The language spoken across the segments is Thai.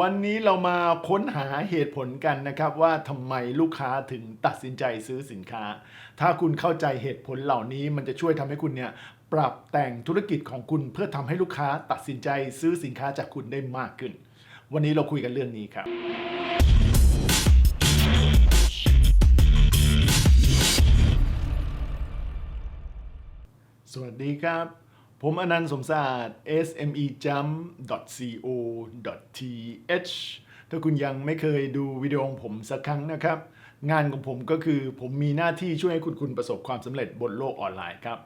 วันนี้เรามาค้นหาเหตุผลกันนะครับว่าทำไมลูกค้าถึงตัดสินใจซื้อสินค้า ถ้าคุณเข้าใจเหตุผลเหล่านี้มันจะช่วยทำให้คุณเนี่ยปรับแต่งธุรกิจของคุณเพื่อทำให้ลูกค้าตัดสินใจซื้อสินค้าจากคุณได้มากขึ้น วันนี้เราคุยกันเรื่องนี้ครับสวัสดีครับ ผมอนันต์สมศาสตร์ smejump.co.th ถ้าคุณยังไม่เคยดูวิดีโอของผมสักครั้งนะครับ งานของผมก็คือผมมีหน้าที่ช่วยให้คุณคุณประสบความสำเร็จบนโลกออนไลน์ครับ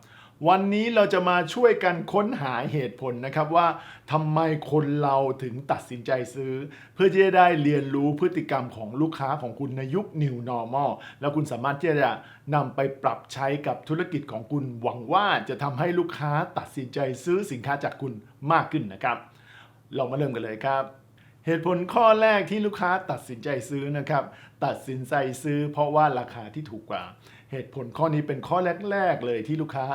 วันนี้เราจะมาช่วยกันค้นหาเหตุผลนะครับว่าทำไมคนเราถึงตัดสินใจซื้อ เพื่อที่จะได้เรียนรู้พฤติกรรมของลูกค้าของคุณในยุค New Normal แล้วคุณสามารถที่จะนำไปปรับใช้กับธุรกิจของคุณ หวังว่าจะทำให้ลูกค้าตัดสินใจซื้อสินค้าจากคุณมากขึ้นนะครับ เรามาเริ่มกันเลยครับเหตุผลข้อแรกที่ลูกค้าตัดสินใจซื้อนะครับ ตัดสินใจซื้อเพราะว่าราคาที่ถูกกว่า เหตุผลข้อนี้เป็นข้อแรก ๆ เลยที่ลูกค้า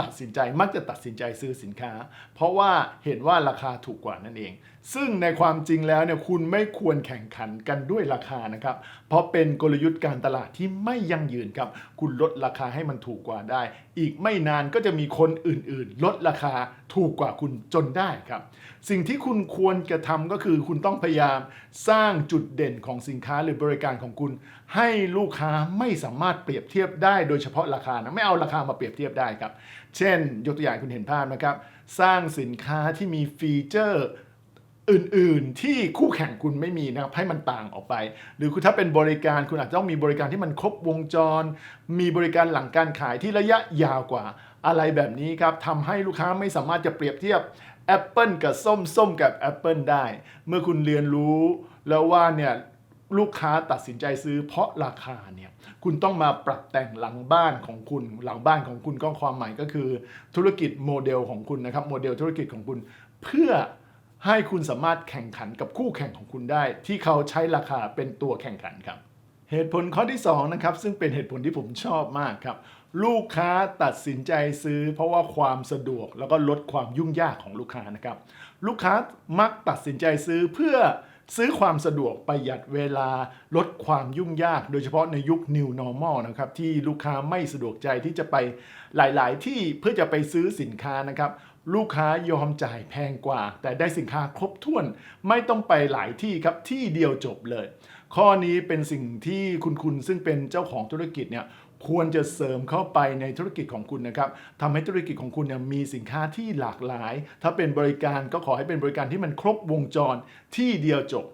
ตัดสินใจมักจะตัดสินใจซื้อสินค้า เพราะว่าเห็นว่าราคาถูกกว่านั่นเอง ซึ่งในความจริงแล้วเนี่ยคุณไม่ควรแข่งขันกันด้วยราคานะครับ เพราะเป็นกลยุทธ์การตลาดที่ไม่ยั่งยืนครับ คุณลดราคาให้มันถูกกว่าได้ อีกไม่นานก็จะมีคนอื่นๆ ลดราคาถูกกว่าคุณจนได้ครับ สิ่งที่คุณควรกระทำก็คือคุณต้องพยายามสร้างจุดเด่นของสินค้าหรือบริการของคุณ ให้ลูกค้าไม่สามารถเปรียบเทียบได้โดยเฉพาะราคานะไม่เอาราคามาเปรียบเทียบได้ครับ เช่น ยกตัวอย่างคุณเห็นภาพนะครับ สร้างสินค้าที่มีฟีเจอร์อื่น ๆ ที่คู่แข่งคุณไม่มีนะครับให้มันต่างออกไป หรือคุณถ้าเป็นบริการคุณอาจจะต้องมีบริการที่มันครบวงจร มีบริการหลังการขายที่ระยะยาวกว่าอะไรแบบนี้ครับทำให้ลูกค้าไม่สามารถจะเปรียบเทียบ Apple กับส้มส้มกับ Apple ได้ เมื่อคุณเรียนรู้แล้วว่าเนี่ย ลูกค้าตัดสินใจซื้อเพราะราคาเนี่ยคุณต้องมาปรับแต่งหลังบ้านของคุณ หลังบ้านของคุณก็ความหมายก็คือ ธุรกิจโมเดลของคุณนะครับโมเดลธุรกิจของคุณ เพื่อให้คุณสามารถแข่งขันกับคู่แข่งของคุณได้ ที่เขาใช้ราคาเป็นตัวแข่งขันครับ เหตุผลข้อที่2นะครับซึ่งเป็นเหตุผลที่ผมชอบมากครับลูกค้าตัดสินใจซื้อ เพราะว่าความสะดวกแล้วก็ลดความยุ่งยากของลูกค้านะครับลูกค้ามักตัดสินใจซื้อเพื่อ ซื้อความสะดวกประหยัดเวลาลดความยุ่งยาก โดยเฉพาะในยุค New Normal นะครับที่ลูกค้าไม่สะดวกใจที่จะไปหลาย ๆ ที่เพื่อจะไปซื้อสินค้านะครับลูกค้ายอมจ่ายแพงกว่า แต่ได้สินค้าครบถ้วน ไม่ต้องไปหลายที่ครับที่เดียวจบเลย ข้อนี้เป็นสิ่งที่คุณคุณซึ่งเป็นเจ้าของธุรกิจเนี่ย ควรจะเสริมเข้าไปในธุรกิจของคุณนะครับทำให้ธุรกิจของคุณเนี่ยมีสินค้าที่หลากหลาย ถ้าเป็นบริการก็ขอให้เป็นบริการที่มันครบวงจรที่เดียวจบ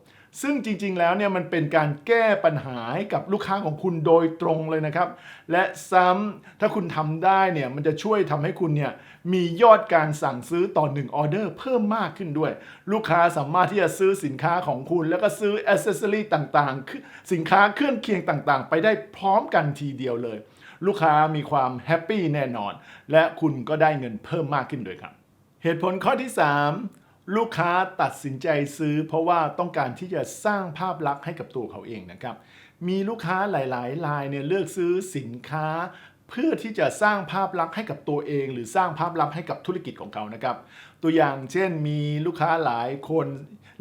ซึ่งจริงๆ แล้วเนี่ยมันเป็นการแก้ปัญหาให้กับลูกค้าของคุณโดยตรงเลยนะครับ และซ้ำถ้าคุณทำได้เนี่ยมันจะช่วยทำให้คุณเนี่ยมียอดการสั่งซื้อต่อ1ออเดอร์เพิ่มมากขึ้นด้วย ลูกค้าสามารถที่จะซื้อสินค้าของคุณ แล้วก็ซื้ออ c เซสซอรีต่างๆ สินค้าเครื่องเคียงต่างๆ ไปได้พร้อมกันทีเดียวเลย ลูกค้ามีความแฮปปี้แน่นอน และคุณก็ได้เงินเพิ่มมากขึ้นด้วยครับ เหตุผลข้อที่ 3 ลูกค้าตัดสินใจซื้อ เพราะว่าต้องการที่จะสร้างภาพลักษณ์ให้กับตัวเขาเองนะครับ มีลูกค้าหลายๆรายเนี่ยเลือกซื้อสินค้า เพื่อที่จะสร้างภาพลักษณ์ให้กับตัวเอง หรือสร้างภาพลักษณ์ให้กับธุรกิจของเขานะครับ ตัวอย่างเช่นมีลูกค้าหลายคน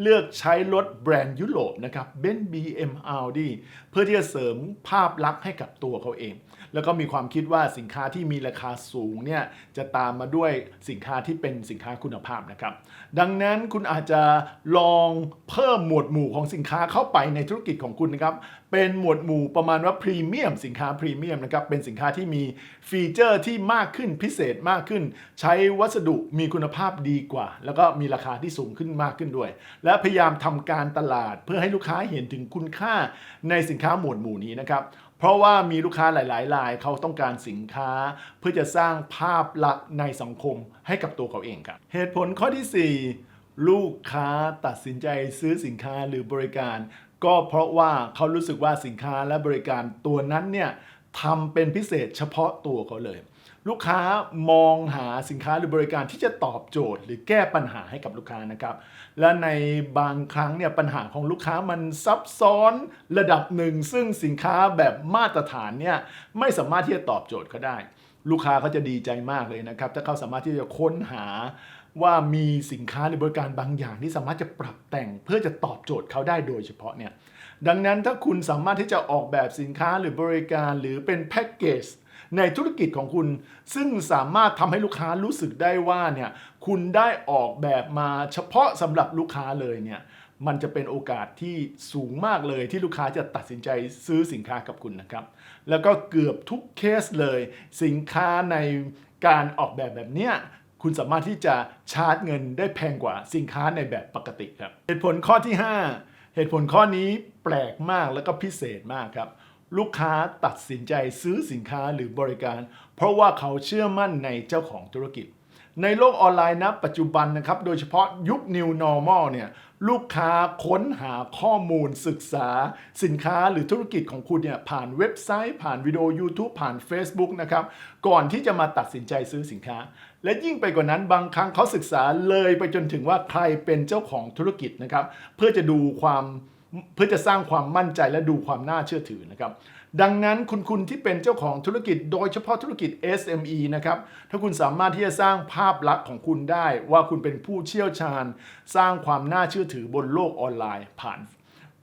เลือกใช้รถแบรนด์ยุโรปนะครับเบนซ์ BM Audi เพื่อที่จะเสริมภาพลักษณ์ให้กับตัวเขาเองแล้วก็มีความคิดว่าสินค้าที่มีราคาสูงเนี่ยจะตามมาด้วยสินค้าที่เป็นสินค้าคุณภาพนะครับ ดังนั้นคุณอาจจะลองเพิ่มหมวดหมู่ของสินค้าเข้าไปในธุรกิจของคุณนะครับ เป็นหมวดหมู่ประมาณว่าพรีเมียมสินค้าพรีเมียมนะครับ เป็นสินค้าที่มีฟีเจอร์ที่มากขึ้นพิเศษมากขึ้น ใช้วัสดุมีคุณภาพดีกว่า แล้วก็มีราคาที่สูงขึ้นมากขึ้นด้วย และพยายามทำการตลาดเพื่อให้ลูกค้าเห็นถึงคุณค่าในสินค้าหมวดหมู่นี้นะครับ เพราะว่ามีลูกค้าหลายๆรายเขาต้องการสินค้า เพื่อจะสร้างภาพลักษณ์ในสังคมให้กับตัวเขาเองครับเหตุผลข้อที่ 4 ลูกค้าตัดสินใจซื้อสินค้าหรือบริการ ก็เพราะว่าเขารู้สึกว่าสินค้าและบริการตัวนั้นเนี่ยทำเป็นพิเศษเฉพาะตัวเขาเลย ลูกค้ามองหาสินค้าหรือบริการที่จะตอบโจทย์ หรือแก้ปัญหาให้กับลูกค้านะครับ และในบางครั้งเนี่ยปัญหาของลูกค้ามันซับซ้อนระดับหนึ่ง ซึ่งสินค้าแบบมาตรฐานเนี่ยไม่สามารถที่จะตอบโจทย์เขาได้ ลูกค้าเขาจะดีใจมากเลยนะครับ ถ้าเขาสามารถที่จะค้นหาว่ามีสินค้าหรือบริการบางอย่างที่สามารถจะปรับแต่งเพื่อจะตอบโจทย์เขาได้โดยเฉพาะเนี่ยดังนั้นถ้าคุณสามารถที่จะออกแบบสินค้าหรือบริการหรือเป็นแพ็กเกจ ในธุรกิจของคุณ ซึ่งสามารถทำให้ลูกค้ารู้สึกได้ว่าเนี่ยคุณได้ออกแบบมาเฉพาะสำหรับลูกค้าเลยเนี่ยมันจะเป็นโอกาสที่สูงมากเลยที่ลูกค้าจะตัดสินใจซื้อสินค้ากับคุณนะครับ แล้วก็เกือบทุกเคสเลย สินค้าในการออกแบบแบบเนี้ยคุณสามารถที่จะชาร์จเงินได้แพงกว่าสินค้าในแบบปกติครับ เหตุผลข้อที่ 5 เหตุผลข้อนี้แปลกมากแล้วก็พิเศษมากครับ ลูกค้าตัดสินใจซื้อสินค้าหรือบริการ เพราะว่าเขาเชื่อมั่นในเจ้าของธุรกิจ ในโลกออนไลน์นะปัจจุบันนะครับ โดยเฉพาะยุค New Normal เนี่ยลูกค้าค้นหาข้อมูลศึกษา สินค้าหรือธุรกิจของคุณเนี่ยผ่านเว็บไซต์ ผ่านวิดีโอ YouTube ผ่าน Facebook นะครับ ก่อนที่จะมาตัดสินใจซื้อสินค้า และยิ่งไปกว่านั้นบางครั้งเขาศึกษาเลยไปจนถึงว่าใครเป็นเจ้าของธุรกิจนะครับ เพื่อจะดูความ เพื่อจะสร้างความมั่นใจและดูความน่าเชื่อถือนะครับ ดังนั้นคุณคุณที่เป็นเจ้าของธุรกิจโดยเฉพาะธุรกิจ SME นะครับ ถ้าคุณสามารถที่จะสร้างภาพลักษณ์ของคุณได้ ว่าคุณเป็นผู้เชี่ยวชาญ สร้างความน่าเชื่อถือบนโลกออนไลน์ ผ่าน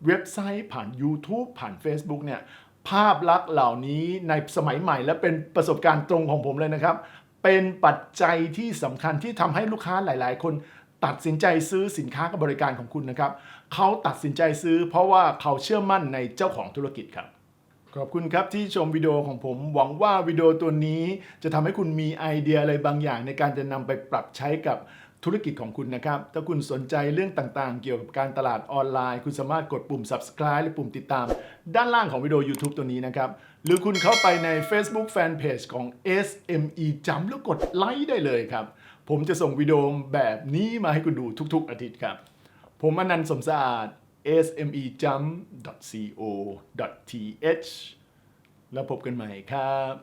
เว็บไซต์ ผ่าน YouTube ผ่าน Facebook เนี่ยภาพลักษณ์เหล่านี้ในสมัยใหม่ และเป็นประสบการณ์ตรงของผมเลยนะครับ เป็นปัจจัยที่สำคัญที่ทำให้ลูกค้าหลาย ๆ คน ตัดสินใจซื้อสินค้ากับบริการของคุณนะครับ เขาตัดสินใจซื้อเพราะว่าเขาเชื่อมั่นในเจ้าของธุรกิจครับ ขอบคุณครับที่ชมวิดีโอของผม หวังว่าวิดีโอตัวนี้จะทำให้คุณมีไอเดียอะไรบางอย่างในการจะนำไปปรับใช้กับ ธุรกิจของคุณนะครับ ถ้าคุณสนใจเรื่องต่างๆ เกี่ยวกับการตลาดออนไลน์ คุณสามารถกดปุ่ม subscribe หรือปุ่มติดตาม ด้านล่างของวิดีโอ YouTube ตัวนี้นะครับ หรือคุณเข้าไปใน Facebook Fanpage ของ SME จำแล้วกดไลค์ได้เลยครับ ผมจะส่งวิดีโอแบบนี้มาให้คุณดูทุกๆ อาทิตย์ครับ ผมอนันต์สมสะอาด smejump.co.th แล้วพบกันใหม่ครับ